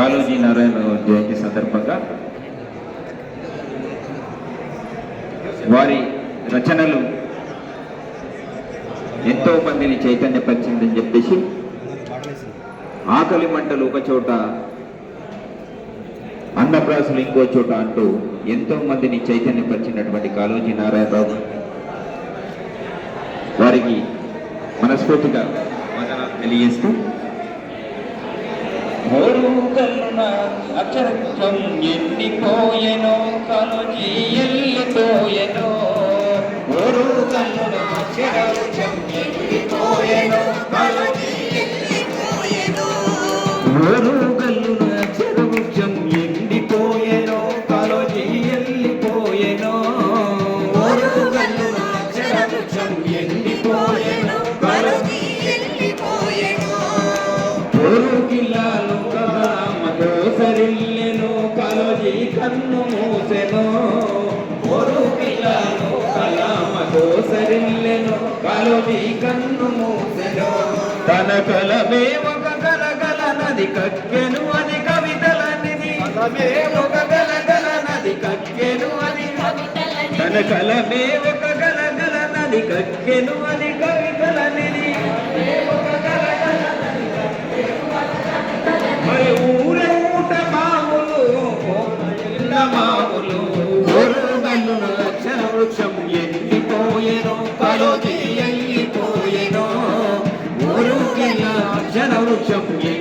బాలూజీ నారాయణ జయంతి సందర్భంగా వారి రచనలు ఎంతో మందిని చైతన్యపరిచిందని చెప్పేసి ఆకలి మంటలు ఒక చోట అన్నప్రాసులు ఇంకో చోట అంటూ ఎంతో మందిని చైతన్యపరిచినటువంటి కాళోజీ నారాయణరావు వారికి మనస్ఫూర్తిగా వందనాలు తెలియజేస్తూ ఓరుగల్లున అక్షరత్వం ఎండిపోయెనో కాలోజీ ఎల్లిపోయెనో ఓరుగల్లున అక్షరత్వం ఎండిపోయెనో కాలోజీ ఎల్లిపోయెనో ఓరుగల్లున అక్షరవృక్షం ఎండిపోయెనో కాలోజీ ఎల్లిపోయెనో ఓరుగల్లున అక్షరవృక్షం ఎండిపోయెనో పొరుగులాలు కదలమతో సరిల్లెను కలజి కన్ను మూసెను. పొరుగులాలు కలమతో సరిల్లెను కలజి కన్ను మూసెను. తన కలమే ఒక గలగల నది కక్కెను అని కవితలనిది కలమే ఒక గలగల నది కక్కెను అని. తన కలమే ఒక గలగల నది కక్కెను అని కవితలనిది మాములు ఊరుగల్లున అక్షర వృక్షం ఎల్లిపోయేనో కలోజి ఎండిపోయెనో ఊరుకెళ్ళ అక్షర వృక్షం ఎల్లి